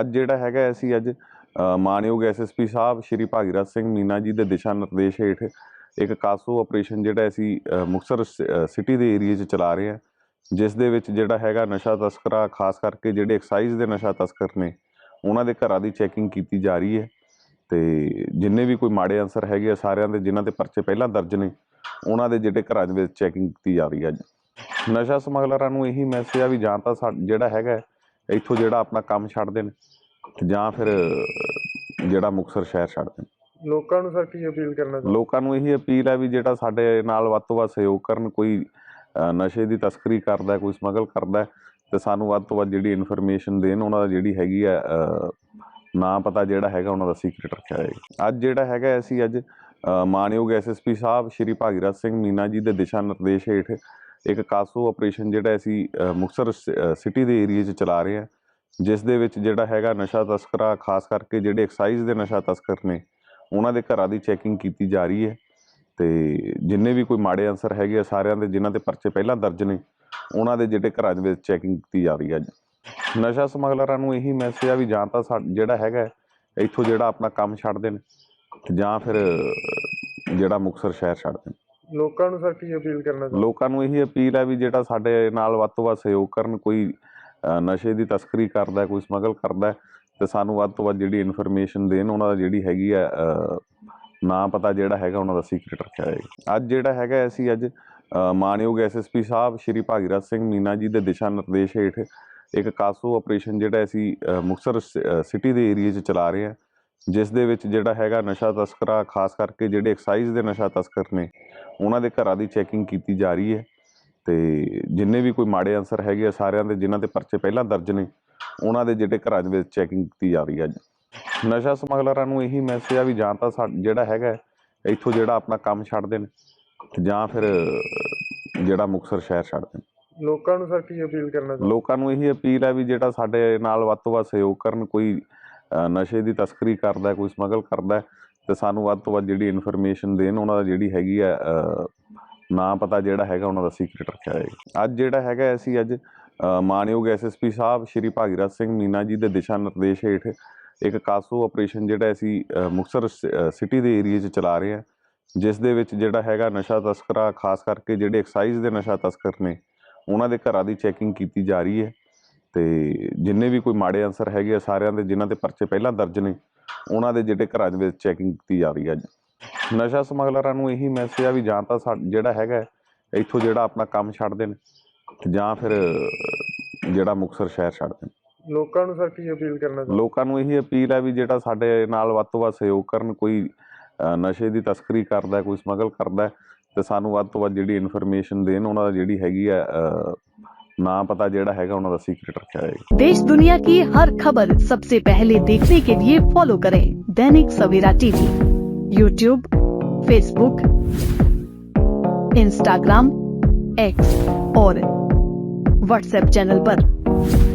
ਅੱਜ ਜਿਹੜਾ ਹੈਗਾ ਅਸੀਂ ਅੱਜ ਅ, ਮਾਨਯੋਗ ਐਸਐਸਪੀ ਸਾਹਿਬ ਸ਼੍ਰੀ ਭਾਗੀਰਥ ਸਿੰਘ ਮੀਨਾ ਜੀ ਦੇ ਦਿਸ਼ਾ ਨਿਰਦੇਸ਼ ਹੇਠ ਇੱਕ ਕਾਸੋ ਆਪਰੇਸ਼ਨ ਜਿਹੜਾ ਅਸੀਂ ਅ, ਮੁਕਤਸਰ ਸ- ਸਿਟੀ ਦੇ ਏਰੀਏ 'ਚ ਚਲਾ ਰਹੇ ਹਾਂ ਜਿਸ ਦੇ ਵਿੱਚ ਜਿਹੜਾ ਹੈਗਾ ਨਸ਼ਾ ਤਸਕਰਾ ਖਾਸ ਕਰਕੇ ਜਿਹੜੇ ਐਕਸਾਈਜ਼ ਦੇ ਨਸ਼ਾ ਤਸਕਰ ਨੇ ਉਹਨਾਂ ਦੇ ਘਰਾਂ ਦੀ ਚੈਕਿੰਗ ਕੀਤੀ ਜਾ ਰਹੀ ਹੈ। ਤੇ ਜਿੰਨੇ ਵੀ ਕੋਈ ਮਾੜੇ ਅਨਸਰ ਹੈਗੇ ਆ ਸਾਰਿਆਂ ਦੇ ਜਿਨ੍ਹਾਂ ਦੇ ਪਰਚੇ ਪਹਿਲਾਂ ਦਰਜ ਨੇ ਉਹਨਾਂ ਦੇ ਜਿਹੜੇ ਘਰਾਂ ਦੇ ਵਿੱਚ ਚੈਕਿੰਗ ਕੀਤੀ ਜਾ ਰਹੀ ਹੈ ਅੱਜ। ਨਸ਼ਾ ਸਮਗਲਰਾਂ ਨੂੰ ਇਹੀ ਮੈਸੇਜ ਆ ਵੀ ਜਾਂ ਤਾਂ ਸਾ- ਜਿਹੜਾ ਹੈਗਾ ਇੱਥੋਂ ਜਿਹੜਾ ਆਪਣਾ ਕੰਮ ਛੱਡ ਦੇਣ ਤੇ ਜਾਂ ਫਿਰ ਜਿਹੜਾ ਮੁਕਤਸਰ ਸ਼ਹਿਰ ਛੱਡ ਦੇਣ ਲੋਕਾਂ ਨੂੰ ਸਰ ਕੀ ਅਪੀਲ ਕਰਨਾ ਚਾਹੁੰਦੇ ਲੋਕਾਂ ਨੂੰ ਇਹੀ ਅਪੀਲ ਹੈ ਵੀ ਜਿਹੜਾ ਸਾਡੇ ਨਾਲ ਵੱਧ ਤੋਂ ਵੱਧ ਸਹਿਯੋਗ ਕਰਨ ਕੋਈ ਨਸ਼ੇ ਦੀ ਤਸਕਰੀ ਕਰਦਾ ਕੋਈ ਸਮਗਲ ਕਰਦਾ ਤੇ ਸਾਨੂੰ ਵੱਧ ਤੋਂ ਵੱਧ ਜਿਹੜੀ ਇਨਫੋਰਮੇਸ਼ਨ ਦੇਣ ਉਹਨਾਂ ਦਾ ਜਿਹੜੀ ਹੈਗੀ ਆ ਨਾਂ ਪਤਾ ਜਿਹੜਾ ਹੈਗਾ ਉਹਨਾਂ ਦਾ ਸੀਕ੍ਰੀਟ ਰੱਖਿਆ ਜਾਏਗਾ। ਅੱਜ ਜਿਹੜਾ ਹੈਗਾ ਅਸੀਂ ਅੱਜ ਮਾਨਯੋਗ ਐਸਐਸਪੀ ਸਾਹਿਬ ਸ਼੍ਰੀ ਭਾਗੀਰਥ ਸਿੰਘ ਮੀਨਾ ਜੀ ਦੇ ਦਿਸ਼ਾ ਨਿਰਦੇਸ਼ ਹੇਠ ਇੱਕ ਕਾਸੋ ਆਪਰੇਸ਼ਨ ਜਿਹੜਾ ਅਸੀਂ ਅ, ਮੁਕਤਸਰ ਸ- ਸਿਟੀ ਦੇ ਏਰੀਏ 'ਚ ਚਲਾ ਰਹੇ ਹਾਂ ਜਿਸ ਦੇ ਵਿੱਚ ਜਿਹੜਾ ਹੈਗਾ ਨਸ਼ਾ ਤਸਕਰਾ ਖਾਸ ਕਰਕੇ ਜਿਹੜੇ ਐਕਸਾਈਜ਼ ਦੇ ਨਸ਼ਾ ਤਸਕਰ ਨੇ ਉਹਨਾਂ ਦੇ ਘਰਾਂ ਦੀ ਚੈਕਿੰਗ ਕੀਤੀ ਜਾ ਰਹੀ ਹੈ। ਤੇ ਜਿੰਨੇ ਵੀ ਕੋਈ ਮਾੜੇ ਅਨਸਰ ਹੈਗੇ ਆ ਸਾਰਿਆਂ ਦੇ ਜਿਨ੍ਹਾਂ ਦੇ ਪਰਚੇ ਪਹਿਲਾਂ ਦਰਜ ਨੇ ਉਹਨਾਂ ਦੇ ਜਿਹੜੇ ਘਰਾਂ ਦੇ ਵਿੱਚ ਚੈਕਿੰਗ ਕੀਤੀ ਜਾ ਰਹੀ ਹੈ ਅੱਜ। ਨਸ਼ਾ ਸਮਗਲਰਾਂ ਨੂੰ ਇਹੀ ਮੈਸੇਜ ਆ ਵੀ ਜਾਂ ਤਾਂ ਸਾ- ਜਿਹੜਾ ਹੈਗਾ ਇੱਥੋਂ ਜਿਹੜਾ ਆਪਣਾ ਕੰਮ ਛੱਡ ਦੇਣ ਤੇ ਜਾਂ ਫਿਰ ਜਿਹੜਾ ਮੁਕਤਸਰ ਸ਼ਹਿਰ ਛੱਡ ਦੇਣ। ਲੋਕਾਂ ਨੂੰ ਸਰ ਕੀ ਅਪੀਲ ਕਰਨਾ ਚਾਹੁੰਦੇ ਲੋਕਾਂ ਨੂੰ ਇਹੀ ਅਪੀਲ ਹੈ ਵੀ ਜਿਹੜਾ ਸਾਡੇ ਨਾਲ ਵੱਧ ਤੋਂ ਵੱਧ ਸਹਿਯੋਗ ਕਰਨ ਕੋਈ ਅ, ਨਸ਼ੇ ਦੀ ਤਸਕਰੀ ਕਰਦਾ ਕੋਈ ਸਮਗਲ ਕਰਦਾ ਹੈ, ਤੇ ਸਾਨੂੰ ਵੱਧ ਤੋਂ ਵੱਧ ਜਿਹੜੀ ਇਨਫੋਰਮੇਸ਼ਨ ਦੇਣ ਉਹਨਾਂ ਦਾ ਜਿਹੜੀ ਹੈਗੀ ਆ ਨਾ ਪਤਾ ਜਿਹੜਾ ਹੈਗਾ ਉਹਨਾਂ ਦਾ ਸੀਕ੍ਰੀਟ ਰੱਖਿਆ ਜਾਏਗਾ। ਅੱਜ ਜਿਹੜਾ ਹੈਗਾ ਅਸੀਂ ਅੱਜ ਅ, ਮਾਨਯੋਗ ਐਸਐਸਪੀ ਸਾਹਿਬ ਸ਼੍ਰੀ ਭਾਗੀਰਥ ਸਿੰਘ ਮੀਨਾ ਜੀ ਦੇ ਦਿਸ਼ਾ ਨਿਰਦੇਸ਼ ਹੇਠ ਇੱਕ ਕਾਸੋ ਆਪਰੇਸ਼ਨ ਜਿਹੜਾ ਅਸੀਂ ਅ, ਮੁਕਤਸਰ ਸਿਟੀ ਦੇ ਏਰੀਏ 'ਚ ਚਲਾ ਰਹੇ ਹਾਂ। ਜਿਸ ਦੇ ਵਿੱਚ ਜਿਹੜਾ ਹੈਗਾ ਨਸ਼ਾ ਤਸਕਰਾ ਖਾਸ ਕਰਕੇ ਜਿਹੜੇ ਐਕਸਾਈਜ਼ ਦੇ ਨਸ਼ਾ ਤਸਕਰ ਨੇ ਉਹਨਾਂ ਦੇ ਘਰਾਂ ਦੀ ਚੈਕਿੰਗ ਕੀਤੀ ਜਾ ਰਹੀ ਹੈ ਤੇ ਜਿੰਨੇ ਵੀ ਕੋਈ ਮਾੜੇ ਅਨਸਰ ਹੈਗੇ ਆ ਸਾਰਿਆਂ ਦੇ ਜਿਨ੍ਹਾਂ ਦੇ ਪਰਚੇ ਪਹਿਲਾਂ ਦਰਜ ਨੇ ਉਹਨਾਂ ਦੇ ਜਿਹੜੇ ਘਰਾਂ ਦੇ ਵਿੱਚ ਚੈਕਿੰਗ ਕੀਤੀ ਜਾ ਰਹੀ ਹੈ ਅੱਜ। ਨਸ਼ਾ ਸਮਗਲਰਾਂ ਨੂੰ ਇਹੀ ਮੈਸੇਜ ਆ ਵੀ ਜਾਂ ਤਾਂ ਜਿਹੜਾ ਹੈਗਾ ਇੱਥੋਂ ਜਿਹੜਾ ਆਪਣਾ ਕੰਮ ਛੱਡ ਦੇਣ ਤੇ ਜਾਂ ਫਿਰ ਜਿਹੜਾ ਮੁਕਤਸਰ ਸ਼ਹਿਰ ਛੱਡ ਦੇਣ। ਲੋਕਾਂ ਨੂੰ ਸਰ ਕੀ ਅਪੀਲ ਕਰਨਾ ਲੋਕਾਂ ਨੂੰ ਇਹੀ ਅਪੀਲ ਹੈ ਵੀ ਜਿਹੜਾ ਸਾਡੇ ਨਾਲ ਵੱਧ ਤੋਂ ਵੱਧ ਸਹਿਯੋਗ ਕਰਨ ਕੋਈ ਨਸ਼ੇ ਦੀ ਤਸਕਰੀ ਕਰਦਾ ਕੋਈ ਸਮਗਲ ਕਰਦਾ ਹੈ, ਤੇ ਸਾਨੂੰ ਵੱਧ ਤੋਂ ਵੱਧ ਜਿਹੜੀ ਇਨਫੋਰਮੇਸ਼ਨ ਦੇਣ ਉਹਨਾਂ ਦਾ ਜਿਹੜੀ ਹੈਗੀ ਆ ਨਾਂ ਪਤਾ ਜਿਹੜਾ ਹੈਗਾ ਉਹਨਾਂ ਦਾ ਸੀਕ੍ਰੀਟ ਰੱਖਿਆ ਜਾਏਗਾ। ਅੱਜ ਜਿਹੜਾ ਹੈਗਾ ਅਸੀਂ ਅੱਜ ਅ, ਮਾਨਯੋਗ ਐਸਐਸਪੀ ਸਾਹਿਬ ਸ਼੍ਰੀ ਭਾਗੀਰਥ ਸਿੰਘ ਮੀਨਾ ਜੀ ਦੇ ਦਿਸ਼ਾ ਨਿਰਦੇਸ਼ ਹੇਠ ਇੱਕ ਕਾਸੋ ਆਪਰੇਸ਼ਨ ਜਿਹੜਾ ਅਸੀਂ ਅ, ਮੁਕਤਸਰ ਸ- ਸਿਟੀ ਦੇ ਏਰੀਏ 'ਚ ਚਲਾ ਰਹੇ ਹਾਂ ਜਿਸ ਦੇ ਵਿੱਚ ਜਿਹੜਾ ਹੈਗਾ ਨਸ਼ਾ ਤਸਕਰਾ ਖਾਸ ਕਰਕੇ ਜਿਹੜੇ ਐਕਸਾਈਜ਼ ਦੇ ਨਸ਼ਾ ਤਸਕਰ ਨੇ ਉਹਨਾਂ ਦੇ ਘਰਾਂ ਦੀ ਚੈਕਿੰਗ ਕੀਤੀ ਜਾ ਰਹੀ ਹੈ। ਤੇ ਜਿੰਨੇ ਵੀ ਕੋਈ ਮਾੜੇ ਅਨਸਰ ਹੈਗੇ ਆ ਸਾਰਿਆਂ ਦੇ ਜਿਨ੍ਹਾਂ ਦੇ ਪਰਚੇ ਪਹਿਲਾਂ ਦਰਜ ਨੇ ਉਹਨਾਂ ਦੇ ਜਿਹੜੇ ਘਰਾਂ ਦੇ ਵਿੱਚ ਚੈਕਿੰਗ ਕੀਤੀ ਜਾ ਰਹੀ ਹੈ ਅੱਜ। ਨਸ਼ਾ ਸਮਗਲਰਾਂ ਨੂੰ ਇਹੀ ਮੈਸੇਜ ਆ ਵੀ ਜਾਂ ਤਾਂ ਜਿਹੜਾ ਹੈਗਾ ਇੱਥੋਂ ਜਿਹੜਾ ਆਪਣਾ ਕੰਮ ਛੱਡ ਦੇਣ ਜਾਂ ਫਿਰ ਜਿਹੜਾ ਮੁਕਤਸਰ ਸ਼ਹਿਰ ਛੱਡ ਦੇਣ। ਲੋਕਾਂ ਨੂੰ ਸਰ ਕੀ ਅਪੀਲ ਕਰਨਾ ਚਾਹੁੰਦੇ ਲੋਕਾਂ ਨੂੰ ਇਹੀ ਅਪੀਲ ਹੈ ਵੀ ਜਿਹੜਾ ਸਾਡੇ ਨਾਲ ਵੱਧ ਤੋਂ ਵੱਧ ਸਹਿਯੋਗ ਕਰਨ ਕੋਈ ਨਸ਼ੇ ਦੀ ਤਸਕਰੀ ਕਰਦਾ ਕੋਈ ਸਮਗਲ ਕਰਦਾ ਤੇ ਸਾਨੂੰ ਵੱਧ ਤੋਂ ਵੱਧ ਜਿਹੜੀ ਇਨਫੋਰਮੇਸ਼ਨ ਦੇਣ ਉਹਨਾਂ ਦਾ ਜਿਹੜੀ ਹੈਗੀ ਆ ना पता जेड़ा है उन्होंने सीक्रेट रखा है। देश दुनिया की हर खबर सबसे पहले देखने के लिए फॉलो करें Dainik Savera TV. YouTube Facebook Instagram X और व्हाट्सएप चैनल पर।